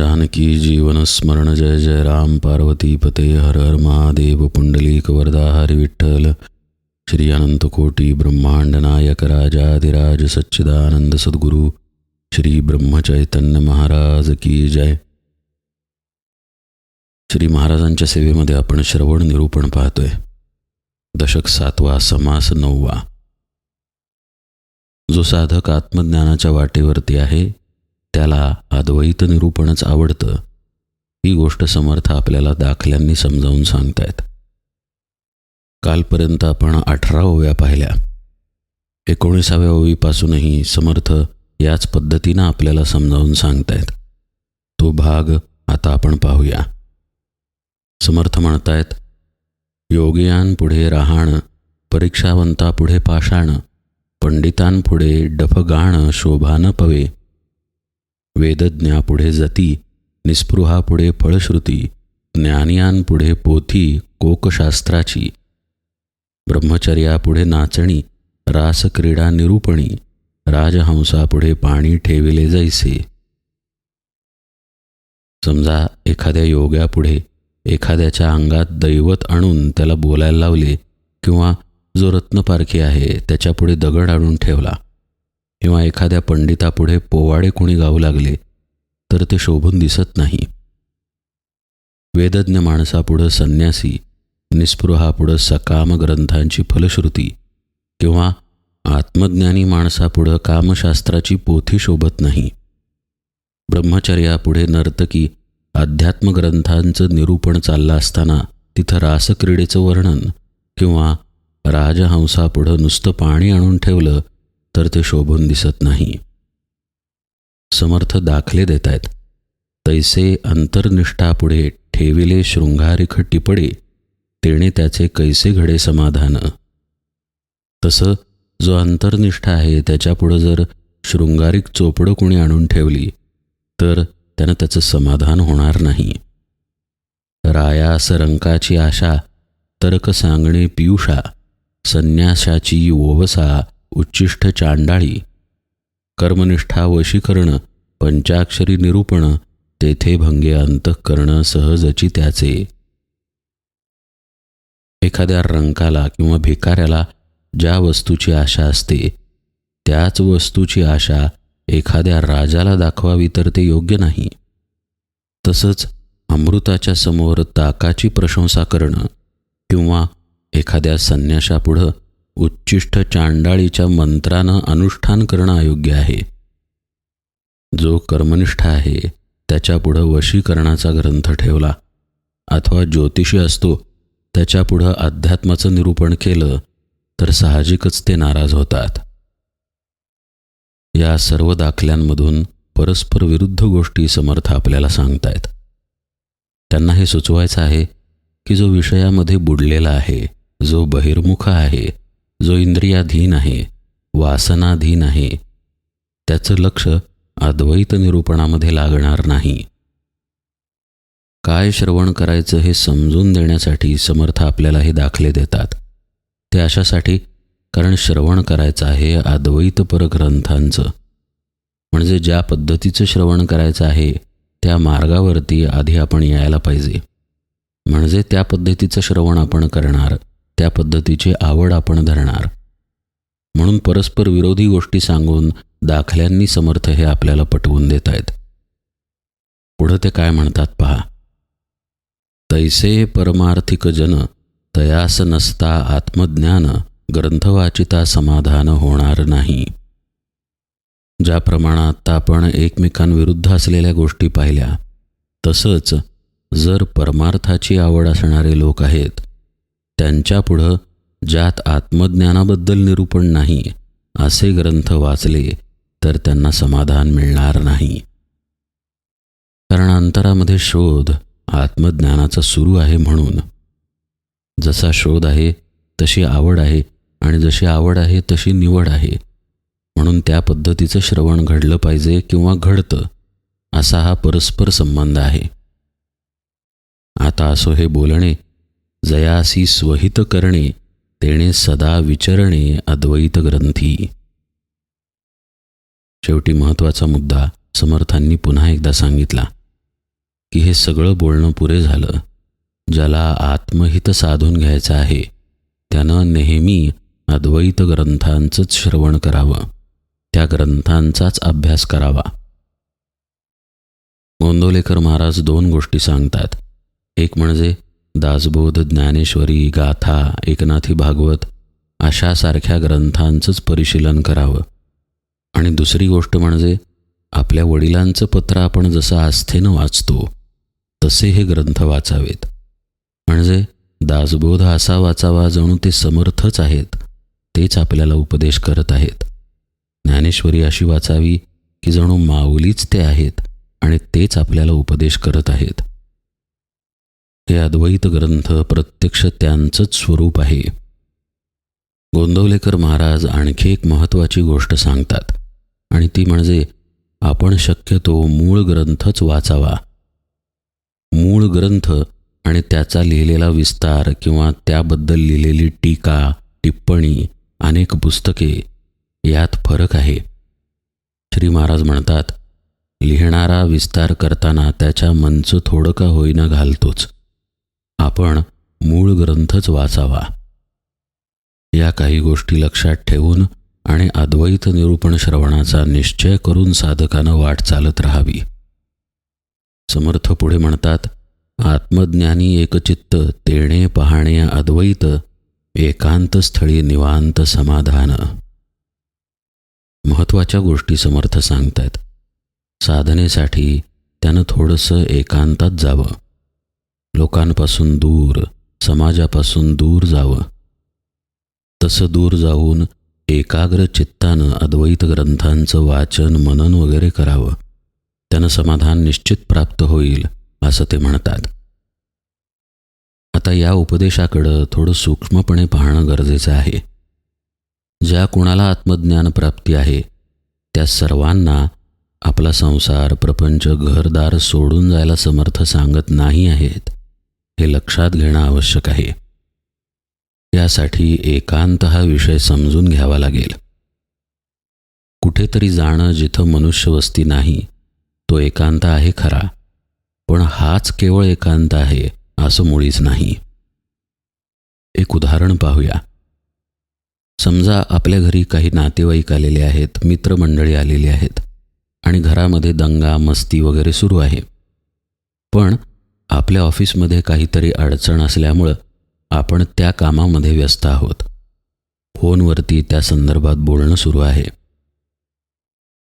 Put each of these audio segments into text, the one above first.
जानकी जीवन स्मरण जय जय राम पार्वती पते हर हर महादेव पुंडलीक वरदा हरि विठ्ठल। श्री अनंतकोटी ब्रह्मांड नायक राजाधिराज सच्चिदानंद सद्गुरु श्री ब्रह्मचैतन्य महाराज की जय। श्री महाराजांच्या सेवेमध्ये आपण श्रवण निरूपण पाहतोय. दशक सातवा समास नववा. जो साधक आत्मज्ञानाच्या वाटेवरती आहे त्याला अद्वैत निरूपणच आवडतं. ही गोष्ट समर्थ आपल्याला दाखल्यांनी समजावून सांगतायत. कालपर्यंत आपण अठरा ओव्या पाहिल्या. एकोणीसाव्या ओवीपासूनही समर्थ याच पद्धतीनं आपल्याला समजावून सांगतायत. तो भाग आता आपण पाहूया. समर्थ म्हणतायत योगियांपुढे राहाण परीक्षावंता पुढे पाषाण पंडितांपुढे डफगाण शोभा न पवे वेदज्ञापुढे जती निस्पृहापुढे फळश्रुती ज्ञानियांपुढे पोथी कोकशास्त्राची ब्रह्मचर्यापुढे नाचणी रासक्रीडा निरूपणी राजहंसापुढे पाणी ठेविले जायसे समजा एखाद्या योग्यापुढे एखाद्याच्या अंगात दैवत आणून त्याला बोलायला लावले किंवा जो रत्नपारखी आहे त्याच्यापुढे दगड आणून ठेवला किंवा एखाद्या पंडितापुढे पोवाडे कोणी गाऊ लागले तर ते शोभून दिसत नाही. वेदज्ञ माणसापुढं संन्यासी निस्पृहापुढं सकाम ग्रंथांची फलश्रुती किंवा आत्मज्ञानी माणसापुढं कामशास्त्राची पोथी शोभत नाही. ब्रह्मचर्यापुढे नर्तकी अध्यात्मग्रंथांचं निरूपण चाललं असताना तिथं रासक्रीडेचं वर्णन किंवा राजहंसापुढं नुसतं पाणी आणून ठेवलं तर ते शोभून दिसत नाही. समर्थ दाखले देत आहेत तैसे अंतर्निष्ठापुढे ठेविले शृंगारिक टिपडे तेणे त्याचे कैसे घडे समाधान. तसं जो अंतर्निष्ठा आहे त्याच्यापुढं जर शृंगारिक चोपडं कुणी आणून ठेवली तर त्यानं त्याचं समाधान होणार नाही. रायास रंकाची आशा तर्क सांगणे पियुषा संन्यासाची ओवसा उच्चिष्ठ चांडाळी कर्मनिष्ठा वशीकरण पंचाक्षरी निरूपण तेथे भंगे अंतःकरण सहजची त्याचे. एखाद्या रंकाला किंवा भिकाऱ्याला ज्या वस्तूची आशा असते त्याच वस्तूची आशा एखाद्या राजाला दाखवावी तर ते योग्य नाही. तसंच अमृताच्या समोर ताकाची प्रशंसा करणं किंवा एखाद्या संन्याशापुढं उच्चिष्ट चांडाळीच्या मंत्रानं अनुष्ठान करणं अयोग्य आहे. जो कर्मनिष्ठ आहे त्याच्यापुढं वशीकरणाचा ग्रंथ ठेवला. अथवा ज्योतिषी असतो त्याच्यापुढं अध्यात्माचं निरूपण केलं तर साहजिकच ते नाराज होतात. या सर्व दाखल्यांमधून परस्पर विरुद्ध गोष्टी समर्थ आपल्याला सांगतायत. त्यांना हे सुचवायचं आहे की जो विषयामध्ये बुडलेला आहे जो बहिर्मुख आहे जो इंद्रियाधीन आहे वासनाधीन आहे त्याचं लक्ष अद्वैत निरूपणामध्ये लागणार नाही. काय श्रवण करायचं हे समजून देण्यासाठी समर्थ आपल्याला हे दाखले देतात. ते अशासाठी कारण श्रवण करायचं आहे अद्वैत परग्रंथांचं. म्हणजे ज्या पद्धतीचं श्रवण करायचं आहे त्या मार्गावरती आधी आपण यायला पाहिजे. म्हणजे त्या पद्धतीचं श्रवण आपण करणार. त्या पद्धतीची आवड आपण धरणार. म्हणून परस्पर विरोधी गोष्टी सांगून दाखल्यांनी समर्थ हे आपल्याला पटवून देत आहेत पुढं ते काय म्हणतात पहा. तैसे परमार्थिक जन तयास नसता आत्मज्ञान ग्रंथवाचिता समाधान होणार नाही. ज्या प्रमाणात आपण एकमेकांविरुद्ध असलेल्या गोष्टी पाहिल्या तसंच जर परमार्थाची आवड असणारे लोक आहेत त्यांच्यापुढं ज्यात आत्मज्ञानाबद्दल निरूपण नाही असे ग्रंथ वाचले तर त्यांना समाधान मिळणार नाही. कारण अंतरामध्ये शोध आत्मज्ञानाचा सुरू आहे म्हणून. जसा शोध आहे तशी आवड आहे आणि जशी आवड आहे तशी निवड आहे. म्हणून त्या पद्धतीचं श्रवण घडलं पाहिजे किंवा घडतं असा हा परस्पर संबंध आहे. आता असो हे बोलणे जयासी स्वहित करणे तेणे सदा विचरणे अद्वैत ग्रंथी. शेवटी महत्त्वाचा मुद्दा समर्थांनी पुन्हा एकदा सांगितला की हे सगळं बोलणं पुरे झालं. ज्याला आत्महित साधून घ्यायचं आहे त्यानं नेहमी अद्वैत ग्रंथांचंच श्रवण करावं त्या ग्रंथांचाच अभ्यास करावा. गोंदोलेकर महाराज दोन गोष्टी सांगतात. एक म्हणजे दासबोध ज्ञानेश्वरी गाथा एकनाथी भागवत अशासारख्या ग्रंथांचंच परिशीलन करावं. आणि दुसरी गोष्ट म्हणजे आपल्या वडिलांचं पत्र आपण जसं आस्थेनं वाचतो तसे हे ग्रंथ वाचावेत. म्हणजे दासबोध असा वाचावा जणू ते समर्थच आहेत तेच आपल्याला उपदेश करत आहेत. ज्ञानेश्वरी अशी वाचावी की जणू माऊलीच ते आहेत आणि तेच आपल्याला उपदेश करत आहेत. हे अद्वैत ग्रंथ प्रत्यक्ष त्यांचंच स्वरूप आहे. गोंदवलेकर महाराज आणखी एक महत्त्वाची गोष्ट सांगतात. आणि ती म्हणजे आपण शक्यतो मूळ ग्रंथच वाचावा. मूळ ग्रंथ आणि त्याचा लिहिलेला विस्तार किंवा त्याबद्दल लिहिलेली टीका टिप्पणी अनेक पुस्तके यात फरक आहे. श्री महाराज म्हणतात लिहिणारा विस्तार करताना त्याच्या मनचं थोडं का होईना घालतोच. आपण मूळ ग्रंथच वाचावा. या काही गोष्टी लक्षात ठेवून आणि अद्वैत निरूपण श्रवणाचा निश्चय करून साधकानं वाट चालत राहावी. समर्थ पुढे म्हणतात आत्मज्ञानी एकचित्त तेणे पाहणे अद्वैत एकांत स्थळी निवांत समाधान. महत्त्वाच्या गोष्टी समर्थ सांगतायत. साधनेसाठी त्यानं थोडंसं एकांतात जावं. लोकांपासून दूर समाजापासून दूर जावं. तसं दूर जाऊन एकाग्र चित्तानं अद्वैत ग्रंथांचं वाचन मनन वगैरे करावं. त्यानं समाधान निश्चित प्राप्त होईल असं ते म्हणतात. आता या उपदेशाकडं थोडं सूक्ष्मपणे पाहणं गरजेचं आहे. ज्या कुणाला आत्मज्ञान प्राप्ती आहे त्या सर्वांना आपला संसार प्रपंच घरदार सोडून जायला समर्थ सांगत नाही आहेत. हे लक्षात घेणं आवश्यक आहे. यासाठी एकांत हा विषय समजून घ्यावा लागेल. कुठेतरी जाणं जिथं मनुष्यवस्ती नाही तो एकांत आहे खरा. पण हाच केवळ एकांत आहे असं मुळीच नाही. एक उदाहरण पाहूया. समजा आपल्या घरी काही नातेवाईक आलेले आहेत मित्रमंडळी आलेली आहेत आणि घरामध्ये दंगा मस्ती वगैरे सुरू आहे. पण आपल्या ऑफिसमध्ये काहीतरी अडचण असल्यामुळं आपण त्या कामामध्ये व्यस्त आहोत. फोनवरती त्या संदर्भात बोलणं सुरू आहे.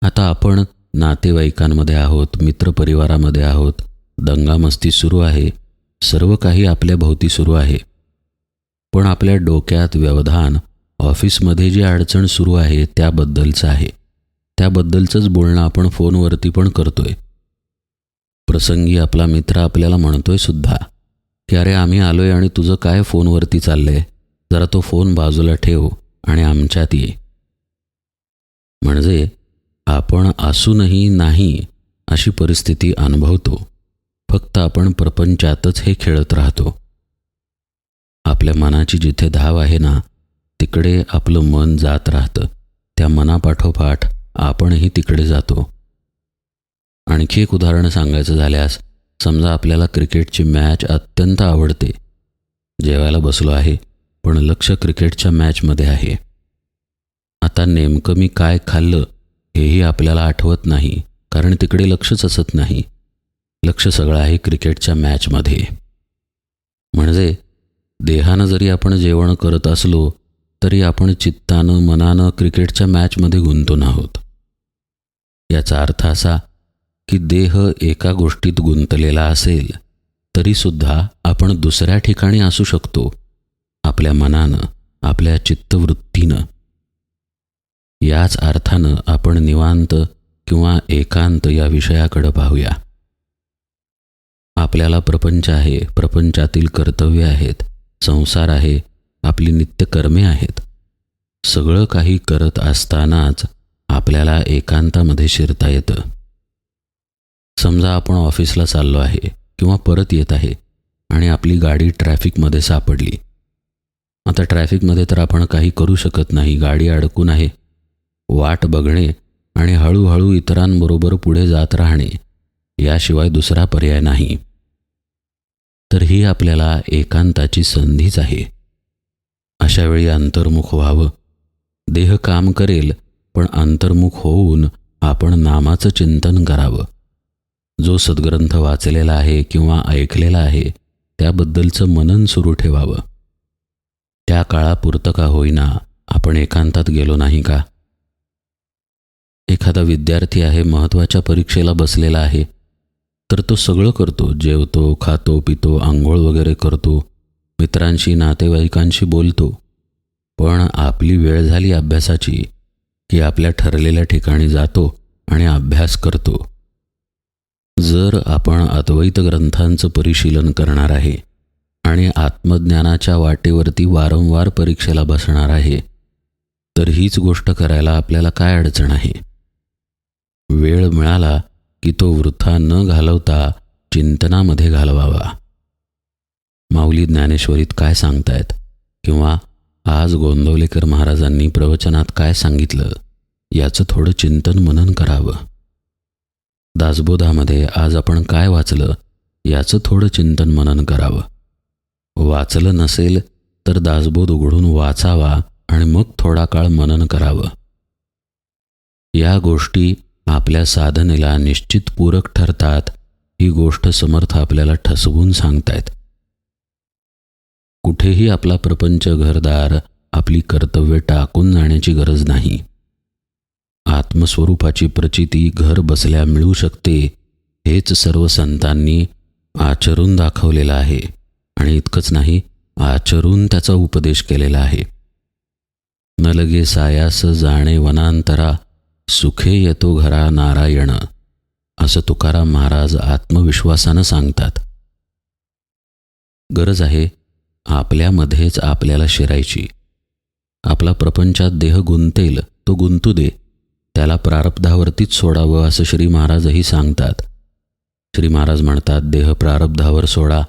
आता आपण नातेवाईकांमध्ये आहोत मित्रपरिवारामध्ये आहोत दंगामस्ती सुरू आहे सर्व काही आपल्या भोवती सुरू आहे. पण आपल्या डोक्यात व्यवधान ऑफिसमध्ये जी अडचण सुरू आहे त्याबद्दलचं आहे. त्याबद्दलचंच बोलणं आपण फोनवरती पण करतोय. प्रसंगी आपला मित्र आपल्याला म्हणतोय सुद्धा की अरे आम्ही आलोय आणि तुझं काय फोनवरती चाललंय? जरा तो फोन बाजूला ठेव आणि आमच्यात ये. म्हणजे आपण असूनही नाही अशी परिस्थिती अनुभवतो. फक्त आपण प्रपंचातच हे खेळत राहतो. आपल्या मनाची जिथे धाव आहे ना तिकडे आपलं मन जात राहतं. त्या मनापाठोपाठ आपणही तिकडे जातो. आणखी एक उदाहरण सांगायचं झाल्यास समजा आपल्याला क्रिकेटची मॅच अत्यंत आवडते. जेवायला बसलो आहे पण लक्ष क्रिकेटच्या मॅचमध्ये आहे. आता नेमकं मी काय खाल्लं हेही आपल्याला आठवत नाही कारण तिकडे लक्षच असत नाही. लक्ष सगळं आहे क्रिकेटच्या मॅचमध्ये. म्हणजे देहानं जरी आपण जेवण करत असलो तरी आपण चित्तानं मनानं क्रिकेटच्या मॅचमध्ये गुंतून आहोत. याचा अर्थ असा की देह एका गोष्टीत गुंतलेला असेल तरीसुद्धा आपण दुसऱ्या ठिकाणी असू शकतो आपल्या मनानं आपल्या चित्तवृत्तीनं. याच अर्थानं आपण निवांत किंवा एकांत या विषयाकडं पाहूया. आपल्याला प्रपंच आहे प्रपंचातील कर्तव्य आहेत संसार आहे आपली नित्यकर्मे आहेत. सगळं काही करत असतानाच आपल्याला एकांतामध्ये शिरता येतं. समजा आपण ऑफिसला चाललो आहे किंवा परत येत आहे आणि आपली गाडी ट्रॅफिकमध्ये सापडली. आता ट्रॅफिकमध्ये तर आपण काही करू शकत नाही गाडी अडकून आहे. वाट बघणे आणि हळूहळू इतरांबरोबर पुढे जात राहणे याशिवाय दुसरा पर्याय नाही. तर ही आपल्याला एकांताची संधीच आहे. अशावेळी अंतर्मुख व्हावं. देह काम करेल पण अंतर्मुख होऊन आपण नामाचं चिंतन करावं. जो सद्ग्रंथ वाचलेला आहे किंवा ऐकलेला आहे त्याबद्दलचं मनन सुरू ठेवावं. त्या काळापुरतं का होईना आपण एकांतात गेलो नाही का? एखादा विद्यार्थी आहे महत्त्वाच्या परीक्षेला बसलेला आहे तर तो सगळं करतो जेवतो खातो पितो आंघोळ वगैरे करतो मित्रांशी नातेवाईकांशी बोलतो. पण आपली वेळ झाली अभ्यासाची की आपल्या ठरलेल्या ठिकाणी जातो आणि अभ्यास करतो. जर आपण अद्वैत ग्रंथांचं परिशीलन करणार आहे आणि आत्मज्ञानाच्या वाटेवरती वारंवार परीक्षेला बसणार आहे तर हीच गोष्ट करायला आपल्याला काय अडचण आहे? वेळ मिळाला की तो वृथा न घालवता चिंतनामध्ये घालवावा. माऊली ज्ञानेश्वरीत काय सांगतायत? किंवा आज गोंदवलेकर महाराजांनी प्रवचनात काय सांगितलं? याचं थोडं चिंतन मनन करावं. दासबोधामध्ये आज आपण काय वाचलं याचं थोडं चिंतन मनन करावं. वाचलं नसेल तर दासबोध उघडून वाचावा आणि मग थोडा काळ मनन करावं. या गोष्टी आपल्या साधनेला निश्चित पूरक ठरतात ही गोष्ट समर्थ आपल्याला ठसवून सांगतायत. कुठेही आपला प्रपंच घरदार आपली कर्तव्य टाकून जाण्याची गरज नाही. आत्मस्वरूपाची प्रचिती घर बसल्या मिळू शकते हेच सर्व संतांनी आचरून दाखवलेलं आहे. आणि इतकंच नाही आचरून त्याचा उपदेश केलेला आहे. न लगे सायास जाणे वनांतरा सुखे येतो घरा नारायण असं तुकाराम महाराज आत्मविश्वासानं सांगतात. गरज आहे आपल्यामध्येच आपल्याला शिरायची. आपला प्रपंचात देह गुंतेल तो गुंतू दे. त्याला प्रारब्धावरतीच सोडावं असं श्री महाराजही सांगतात. श्री महाराज म्हणतात देह प्रारब्धावर सोडा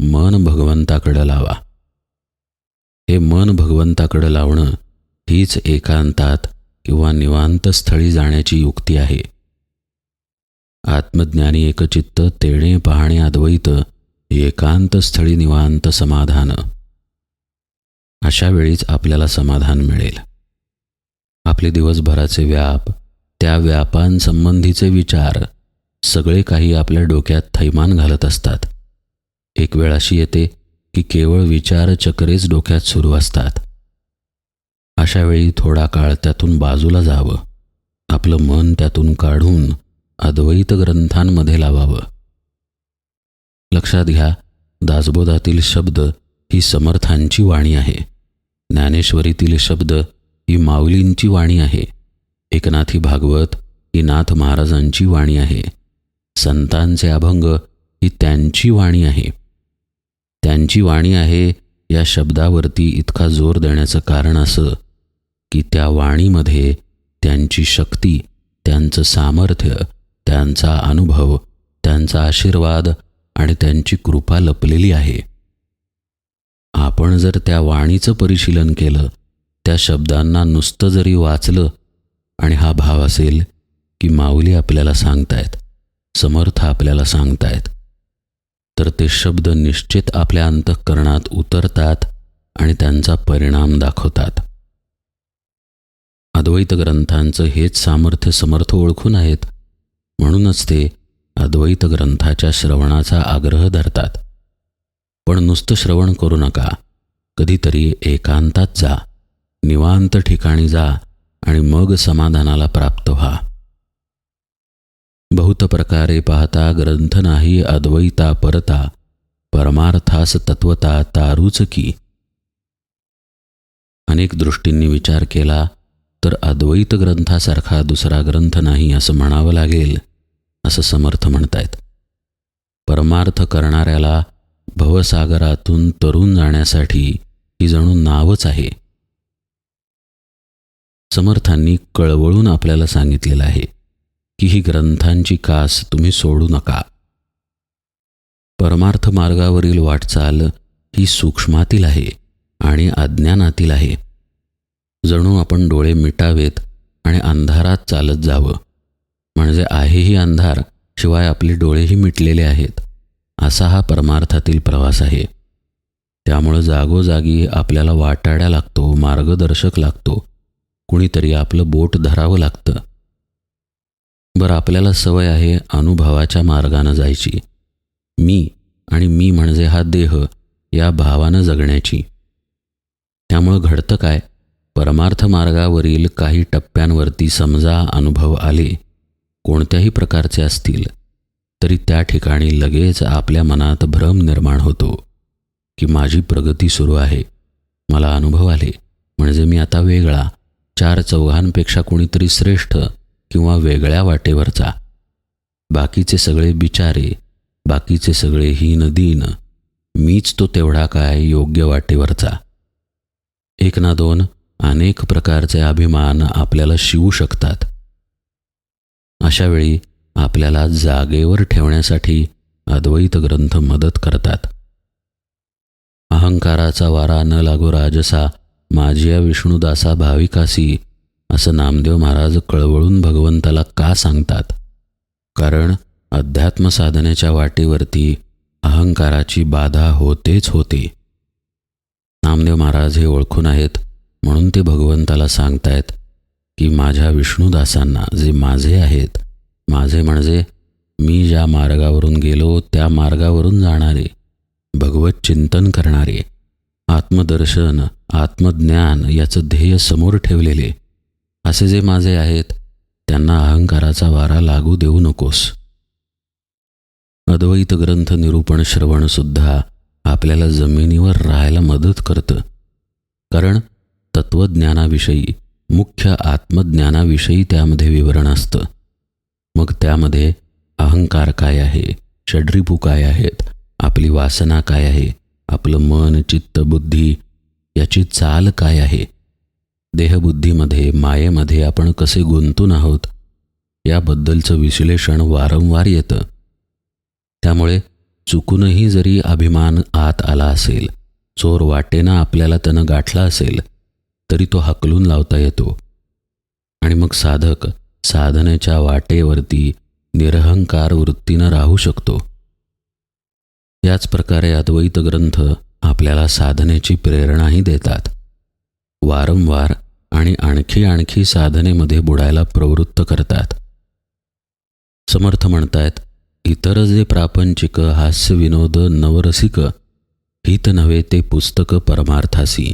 मन भगवंताकडं लावा. हे मन भगवंताकडं लावणं हीच एकांतात किंवा निवांत स्थळी जाण्याची युक्ती आहे. आत्मज्ञानी एकचित्त तेणे पाहणे अद्वैत एकांत स्थळी निवांत समाधान. अशा वेळीच आपल्याला समाधान मिळेल. आपले दिवसभराचे व्याप त्या व्यापांसंबंधीचे विचार सगळे काही आपल्या डोक्यात थैमान घालत असतात. एक वेळ अशी येते की केवळ विचारचक्रेच डोक्यात सुरू असतात. अशा वेळी थोडा काळ त्यातून बाजूला जावं. आपलं मन त्यातून काढून अद्वैत ग्रंथांमध्ये लावावं. लक्षात घ्या दासबोधातील शब्द ही समर्थांची वाणी आहे. ज्ञानेश्वरीतील शब्द ही माऊलींची वाणी आहे. एकनाथी भागवत ही नाथ महाराजांची वाणी आहे. संतांचे अभंग ही त्यांची वाणी आहे. त्यांची वाणी आहे या शब्दावरती इतका जोर देण्याचं कारण असं की त्या वाणीमध्ये त्यांची शक्ती त्यांचं सामर्थ्य त्यांचा अनुभव त्यांचा आशीर्वाद आणि त्यांची कृपा लपलेली आहे. आपण जर त्या वाणीचं परिशीलन केलं त्या शब्दांना नुसतं जरी वाचलं आणि हा भाव असेल की माऊली आपल्याला सांगतायत समर्थ आपल्याला सांगतायत तर ते शब्द निश्चित आपल्या अंतःकरणात उतरतात आणि त्यांचा परिणाम दाखवतात. अद्वैत ग्रंथांचं हेच सामर्थ्य समर्थ ओळखून आहेत म्हणूनच ते अद्वैत ग्रंथाच्या श्रवणाचा आग्रह धरतात. पण नुसतं श्रवण करू नका कधीतरी एकांतात जा. निवांत ठिकाणी जा आणि मग समाधानाला प्राप्त व्हा. बहुत प्रकारे पाहता ग्रंथ नाही अद्वैता परता परमार्थास तत्वता तारूच की. अनेक दृष्टींनी विचार केला तर अद्वैत ग्रंथासारखा दुसरा ग्रंथ नाही असं म्हणावं लागेल असं समर्थ म्हणतायत. परमार्थ करणाऱ्याला भवसागरातून तरुण जाण्यासाठी ही जणू नावच आहे. समर्थांनी कळवळून आपल्याला सांगितलेलं आहे की ही ग्रंथांची कास तुम्ही सोडू नका. परमार्थ मार्गावरील वाटचाल ही सूक्ष्मातील आहे आणि अज्ञानातील आहे. जणू आपण डोळे मिटावेत आणि अंधारात चालत जावं. म्हणजे आहेही अंधार शिवाय आपले डोळेही मिटलेले आहेत असा हा परमार्थातील प्रवास आहे. त्यामुळं जागोजागी आपल्याला वाटाड्या लागतो मार्गदर्शक लागतो कुणीतरी आपलं बोट धरावं लागतं. बरं आपल्याला सवय आहे अनुभवाच्या मार्गानं जायची. मी आणि मी म्हणजे हा देह या भावानं जगण्याची. त्यामुळं घडतं काय? परमार्थ मार्गावरील काही टप्प्यांवरती समजा अनुभव आले कोणत्याही प्रकारचे असतील तरी त्या ठिकाणी लगेच आपल्या मनात भ्रम निर्माण होतो की माझी प्रगती सुरू आहे. मला अनुभव आले म्हणजे मी आता वेगळा. चार चौघांपेक्षा कोणीतरी श्रेष्ठ किंवा वेगळ्या वाटेवरचा. बाकीचे सगळे बिचारे बाकीचे सगळे हीन दीन मीच तो तेवढा काय योग्य वाटेवरचा. एक ना दोन अनेक प्रकारचे अभिमान आपल्याला शिवू शकतात. अशावेळी आपल्याला जागेवर ठेवण्यासाठी अद्वैत ग्रंथ मदत करतात. अहंकाराचा वारा न लागो राजसा माझिया विष्णुदासा भाविकासी असं नामदेव महाराज कळवळून भगवंताला का सांगतात? कारण अध्यात्म साधनेच्या वाटेवरती अहंकाराची बाधा होतेच होते. नामदेव महाराज हे ओळखून आहेत म्हणून ते भगवंताला सांगतायत की माझ्या विष्णुदासांना जे माझे आहेत माझे म्हणजे मी ज्या मार्गावरून गेलो त्या मार्गावरून जाणारे भगवत चिंतन करणारे आत्मदर्शन आत्मज्ञान याचं ध्येय समोर ठेवलेले असे जे माझे आहेत त्यांना अहंकाराचा वारा लागू देऊ नकोस. अद्वैत ग्रंथ निरूपण श्रवणसुद्धा आपल्याला जमिनीवर राहायला मदत करतं. कारण तत्त्वज्ञानाविषयी मुख्य आत्मज्ञानाविषयी त्यामध्ये विवरण असतं. मग त्यामध्ये अहंकार काय आहे षड्रिपू काय आहेत आपली वासना काय आहे आपलं मन चित्त बुद्धी याची चाल काय आहे? देहबुद्धीमध्ये मायेमध्ये आपण कसे गुंतून आहोत? याबद्दलचं विश्लेषण वारंवार येतं. त्यामुळे चुकूनही जरी अभिमान आत आला असेल चोर वाटेनं आपल्याला त्यानं गाठला असेल तरी तो हकलून लावता येतो. आणि मग साधक साधनेच्या वाटेवरती निरहंकार वृत्तीनं राहू शकतो. याच प्रकारे अद्वैत ग्रंथ आपल्याला साधनेची प्रेरणाही देतात. वारंवार आणि आणखी आणखी साधनेमध्ये बुडायला प्रवृत्त करतात. समर्थ म्हणतायत इतर जे प्रापंचिक हास्य विनोद नवरसिक हित नव्हे ते पुस्तक परमार्थासी.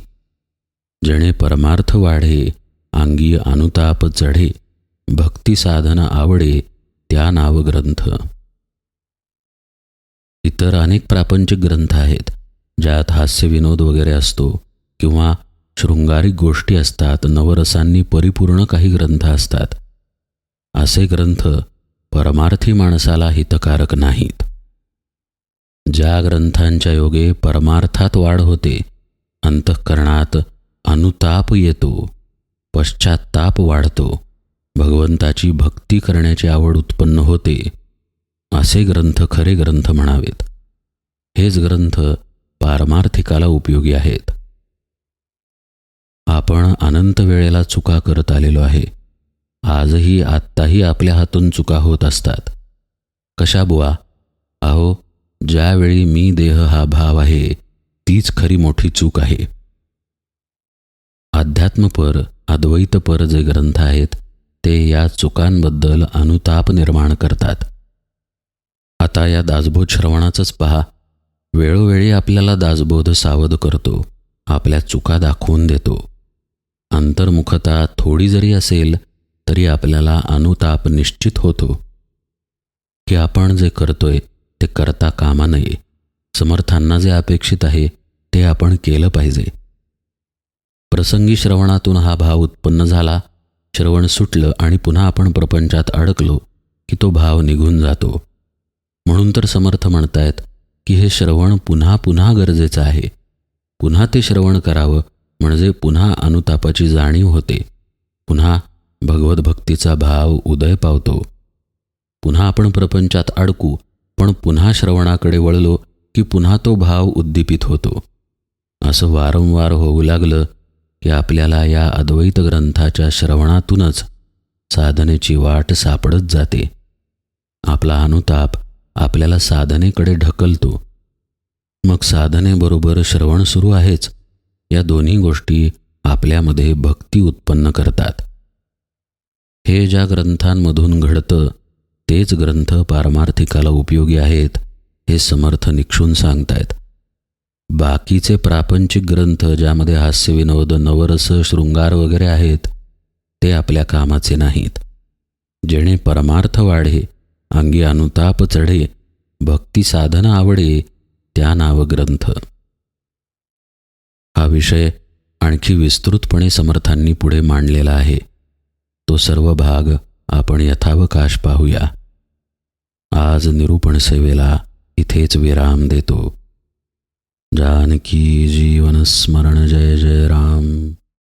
जेणे परमार्थ वाढे अंगी अनुताप चढे भक्ती साधन आवडे त्या नाव ग्रंथ इतर अनेक प्रापंचिक ग्रंथ आहेत. ज्यात हास्य विनोद वगैरे असतो किंवा शृंगारिक गोष्टी असतात नवरसांनी परिपूर्ण काही ग्रंथ असतात. असे ग्रंथ परमार्थी माणसाला हितकारक नाहीत. ज्या ग्रंथांच्या योगे परमार्थात वाढ होते अंतःकरणात अनुताप येतो पश्चात्ताप वाढतो भगवंताची भक्ती करण्याची आवड उत्पन्न होते असे ग्रंथ खरे ग्रंथ म्हणावेत. हेच ग्रंथ पारमार्थिकाला उपयोगी आहेत. आपण अनंत वेळेला चुका करत आलेलो आहे. आजही आत्ताही आपल्या हातून चुका होत असतात. कशा बुवा? अहो ज्यावेळी मी देह हा भाव आहे तीच खरी मोठी चूक आहे. अध्यात्मपर अद्वैतपर जे ग्रंथ आहेत ते या चुकांबद्दल अनुताप निर्माण करतात. आता या दासबोध श्रवणाचंच पहा. वेळोवेळी आपल्याला दासबोध सावध करतो आपल्या चुका दाखवून देतो. अंतर्मुखता थोडी जरी असेल तरी आपल्याला अनुताप निश्चित होतो. की आपण जे करतोय ते करता कामा नये. समर्थांना जे अपेक्षित आहे ते आपण केलं पाहिजे. प्रसंगी श्रवणातून हा भाव उत्पन्न झाला श्रवण सुटलं आणि पुन्हा आपण प्रपंचात अडकलो की तो भाव निघून जातो. म्हणून तर समर्थ म्हणतायत की हे श्रवण पुन्हा पुन्हा गरजेचं आहे. पुन्हा ते श्रवण करावं म्हणजे पुन्हा अनुतापाची जाणीव होते. पुन्हा भगवतभक्तीचा भाव उदय पावतो. पुन्हा आपण प्रपंचात अडकू पण पुन्हा श्रवणाकडे वळलो की पुन्हा तो भाव उद्दीपित होतो. असं वारंवार होऊ लागलं की आपल्याला या अद्वैत ग्रंथाच्या श्रवणातूनच साधनेची वाट सापडत जाते. आपला अनुताप आपल्याला साधनेकडे ढकलतो. मग साधनेबरोबर श्रवण सुरू आहेच. या दोन्ही गोष्टी आपल्यामध्ये भक्ती उत्पन्न करतात. हे ज्या ग्रंथांमधून घडतं तेच ग्रंथ पारमार्थिकाला उपयोगी आहेत हे समर्थ निक्षून सांगतायत. बाकीचे प्रापंचिक ग्रंथ ज्यामध्ये हास्यविनोद नवरस शृंगार वगैरे आहेत ते आपल्या कामाचे नाहीत. जेणे परमार्थ वाढे अंगी अनुताप चढे भक्ती साधन आवडे त्या नाव ग्रंथ हा विषय आणखी विस्तृतपणे समर्थांनी पुढे मांडलेला आहे. तो सर्व भाग आपण यथावकाश पाहूया. आज निरूपण सेवेला इथेच विराम देतो. जानकी जीवन स्मरण जय जय राम.